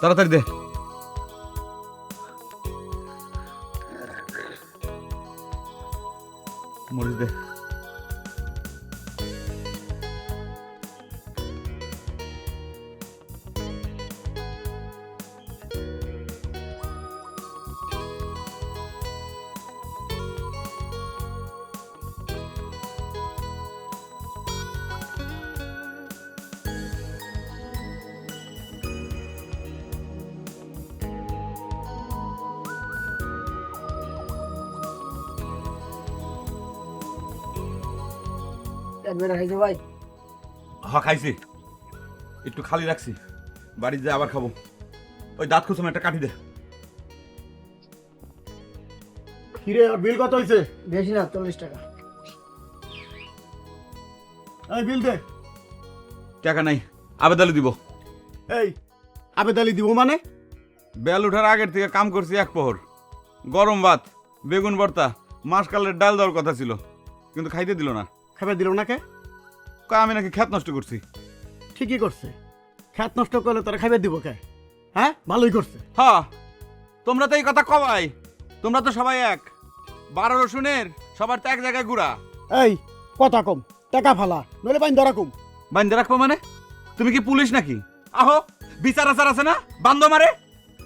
তাড়াতাড়ি দে খাইছো ভাই? হ খাইছি। একটু খালি রাখছি। বাড়িতে আবার খাব। ওই দাঁত একটা কাটি দে। কিরে আর বিল কত হয়েছে বেশি না চল্লিশ টাকা। এই বিল দে। টাকা নাই আবেদালি দিব। এই আবেদালি দিব মানে? বেল উঠার আগের থেকে কাম করছি এক প্রহর গরম ভাত বেগুন ভর্তা মাসকালের ডাল দেওয়ার কথা ছিল কিন্তু খাইতে দিল না। খাবার দিল না কে কয় আমি নাকি খ্যাত নষ্ট করছি। ঠিকই করছে। খ্যাত নষ্ট করলে তোরা খাবার দিব কে? হ্যাঁ? ভালোই করছে। হ তোমরা তো এই কথা কবাই তোমরা তো সবাই এক। বারো রসুনের সবার তো এক জায়গায় গুড়া। এই কথা কম। টাকা ফালা নইলে পাইন ধরা কম রাখব মানে? তুমি কি পুলিশ নাকি? আহো বিচার আচার আছে না? বান্ধ মারে?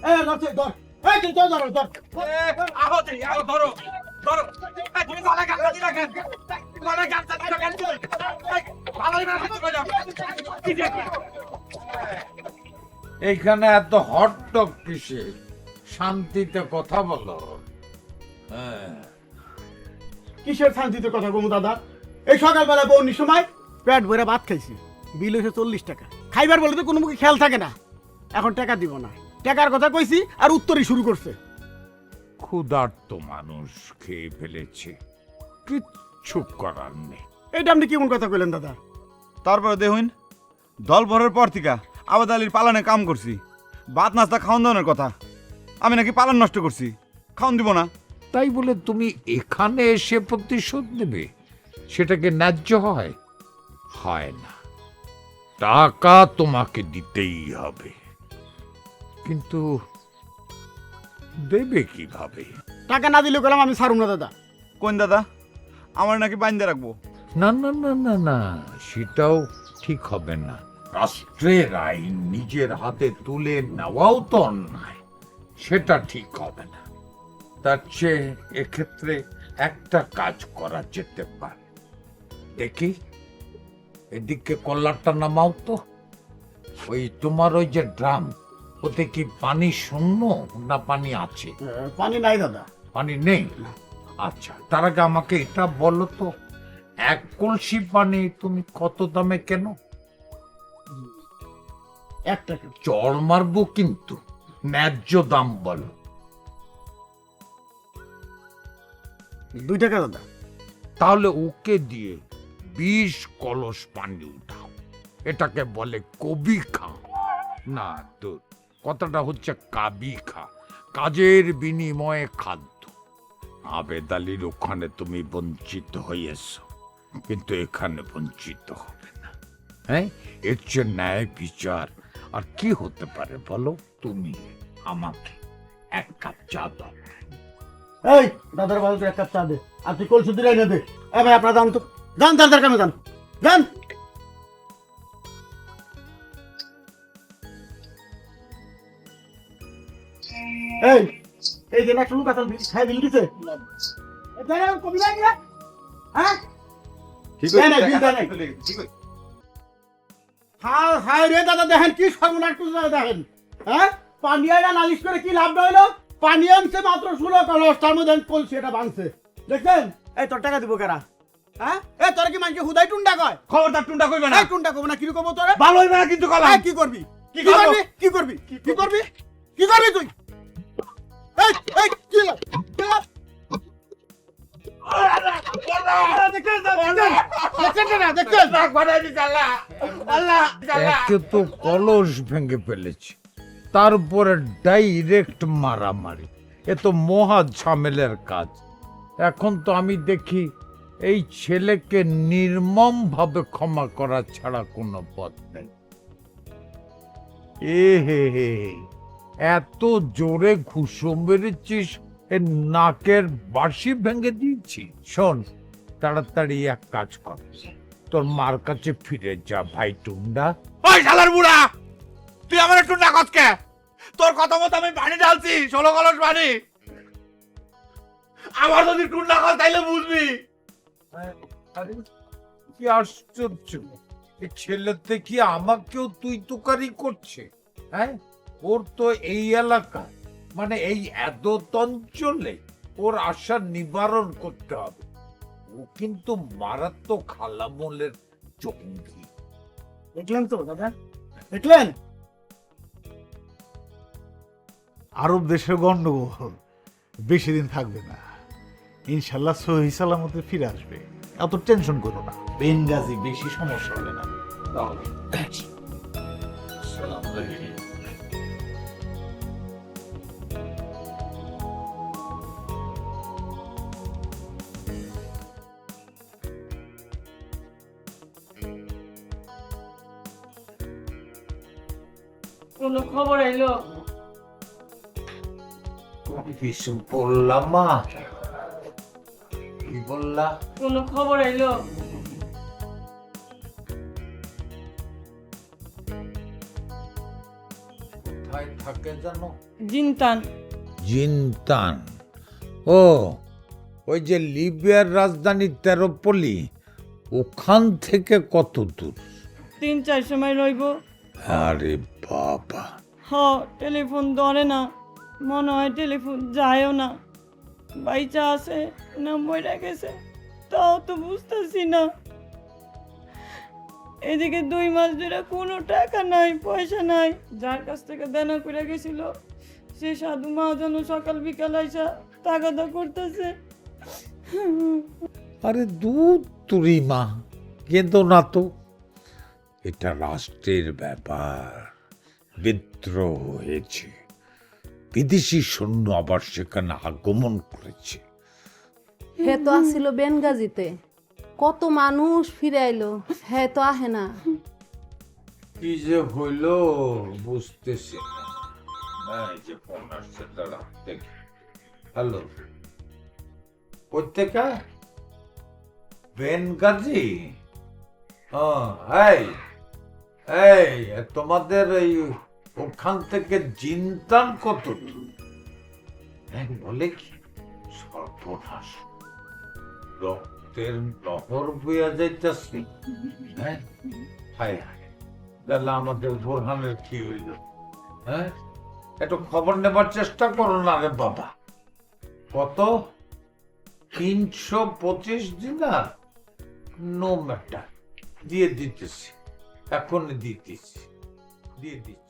এই ধর। এই তুই ধর ধর। ধর আহো তুই, আহো, ধরো, এইখানে এত হটটক কিসে শান্তিতে কথা বলো। হ্যাঁ। কিসের শান্তিতে কথা কমু দাদা? এই সকালবেলা বউনির সময় পেট ভরে ভাত খাইছি। বিল হয়েছে চল্লিশ টাকা। খাইবার বলে তো কোনো মুখে খেয়াল থাকে না। এখন টাকা দিব না। টাকার কথা কইছি আর উত্তরই শুরু করছে। ক্ষুধার্ত মানুষ খেয়ে ফেলেছে। কিচ্ছু করার নেই। এটা আপনি কেমন কথা কইলেন দাদা? তারপরে দেখুন দল ভরের পর থেকে আবাদ আলীর পালনে কাম করছি। ভাত নাস্তা খাওয়ান দাওয়ানোর কথা। আমি নাকি পালন নষ্ট করছি। খাওয়ান দিব না। তাই বলে তুমি এখানে এসে প্রতিশোধ নেবে? সেটাকে ন্যায্য হয়? হয় না। টাকা তোমাকে দিতেই হবে। কিন্তু দেবে কীভাবে? টাকা না দিলে গেলাম আমি ছাড়ুম না দাদা। কোন দাদা? আমার নাকি বাইন্দে রাখব। না না না না না সেটাও ঠিক হবে না। রাষ্ট্রের আইন নিজের হাতে তুলে নেওয়াও তো অন্যায়। সেটা ঠিক হবে না। তার চেয়ে এক্ষেত্রে একটা কাজ করা যেতে পারে। দেখি এদিকে কল্লারটা নামাও তো। ওই তোমার ওই যে ড্রাম ওতে কি পানি শূন্য না পানি আছে? পানি নাই দাদা। পানি নেই? আচ্ছা তার আগে আমাকে এটা বলো তো এক কলসি পানি তুমি কত দামে কেন? এক টাকা। চড় মারবো কিন্তু ন্যায্য দাম বলো। দুই টাকা দাদা। তাহলে ওকে দিয়ে বিশ কলস পানি উঠাও। এটাকে বলে কবি খা না তো কথাটা হচ্ছে কাবি খা কাজের বিনিময়ে খাদ্য। আবেদ আলীর ওখানে তুমি বঞ্চিত হয়েছ কিন্তু এখানে বঞ্চিত হবে না। হ্যাঁ? এর চেয়ে ন্যায় বিচার আর কি হতে পারে বলো তুমি আমাকে? এক কাপ চা দাও। এই দাদার বাড়িতে এক কাপ চা দে। আর তুই কলসি দিলে এনে দে। এ ভাই আপনার দাম তো। যান দাদার কামে যান। যান। এই এই যে একটা লোক আছে খাই বিল দিছে। এ দেয় না, কবি নাই হ্যাঁ? ঠিক নাই, নাই, বিল দেয় নাই। হায় হায় রে দাদা দেখেন কি সর্বনাশ করছে দেখেন। হ্যাঁ? পানি নালিশ করে কি লাভ হইল পানি আনছে মাত্র ষোলো কলস তার মধ্যে কলসি এটা ভাঙছে দেখছেন? এই তোর টাকা দিব কেরা? হ্যাঁ? এ তোর কি হুদাই টুন্ডা কয়? খবরদার টুনটা কইবে না। টুন্ডা কব না কি কব তোরে? ভালো হইবে না কিন্তু কলাম। এই, কি করবি? কি কি করবি? কি করবি? কি করবি? কি করবি তুই? একে তো কলস ভেঙে ফেলেছে। তারপরে ডাইরেক্ট মারামারি। এ তো মহা ঝামেলের কাজ। এখন তো আমি দেখি এই ছেলেকে নির্মম ভাবে ক্ষমা করা ছাড়া কোনো পথ নেই। এ হে হে। এত জোরে ঘুষো মেরেছিস এ নাকের বাঁশি ভেঙে দিয়েছি। শোন তাড়াতাড়ি এক কাজ কর। তোর মার কাছে ফিরে যা ভাই টুন্ডা। ওই শালার বুড়া! তুই আমার একটু না কতকে তোর কথা মতো আমি পানি ঢালছি ষোলো কলস পানি আমার যদি টুন না কর তাইলে বুঝবি। কি আশ্চর্য! ছেলেতে কি আমাকেও তুই তুকারি করছে হ্যাঁ? ওর তো এই এলাকা মানে এই এদত অঞ্চলে ওর আশা নিবারণ করতে হবে। ও কিন্তু মারাত্মক খালামলের জঙ্গি। দেখলেন তো দাদা? দেখলেন? আরব দেশের গন্ডগোল বেশি দিন থাকবে না। ইনশাল্লাহ সহি সালামতে ফিরে আসবে। এত টেনশন করো না। বেনগাজি বেশি সমস্যা হবে না। কোনো খবর এলো? কিছু বললাম মা। কি বললা? কোনো খবর এলো? কোথায় থাকে জানো জিনতান। জিনতান। ও ওই যে লিবিয়ার রাজধানী তেরোপলি ওখান থেকে কত দূর? তিন চার সময় রইব। আরে বাবা। হ টেলিফোন ধরে না। মনে হয় টেলিফোন যায়ও না। বাইচা আছে না মরে গেছে তাও তো বুঝতেছি না। এদিকে দুই মাস ধরে কোনো টাকা নাই পয়সা নাই। যার কাছ থেকে দেনা করে গেছিল সে সাধু মহাজন সকাল বিকাল আইসা তাগাদা করতেছে। আরে দুধ তুরি মা কিন্তু না তো। এটা রাষ্ট্রের ব্যাপার। বিদ্রোহ হয়েছে বিদেশি সৈন্য আবার সেখানে আগমন করেছে। হে তো আসছিল বেনগাজিতে। কত মানুষ ফিরে আইলো হে তো আহে না। কি যে হইল বুঝতেছি না। এই যে ফোন আসছে দাঁড়া দেখি। হ্যালো কোথেকে বেনগাজি? হ্যাঁ এই এই তোমাদের এই ওখান থেকে জিনতান কত বলে কি? সর্বনাশ। রক্তের নহর বইয়া যাইতেছে। হায়? তাহলে আমাদের বোরহানের কি হইল? হ্যাঁ? একটু খবর নেবার চেষ্টা করো না রে বাবা। কত? তিনশো পঁচিশ দিনার? নো ম্যাটার দিয়ে দিতেছি। এখন দিতেছি। দিয়ে দিচ্ছি।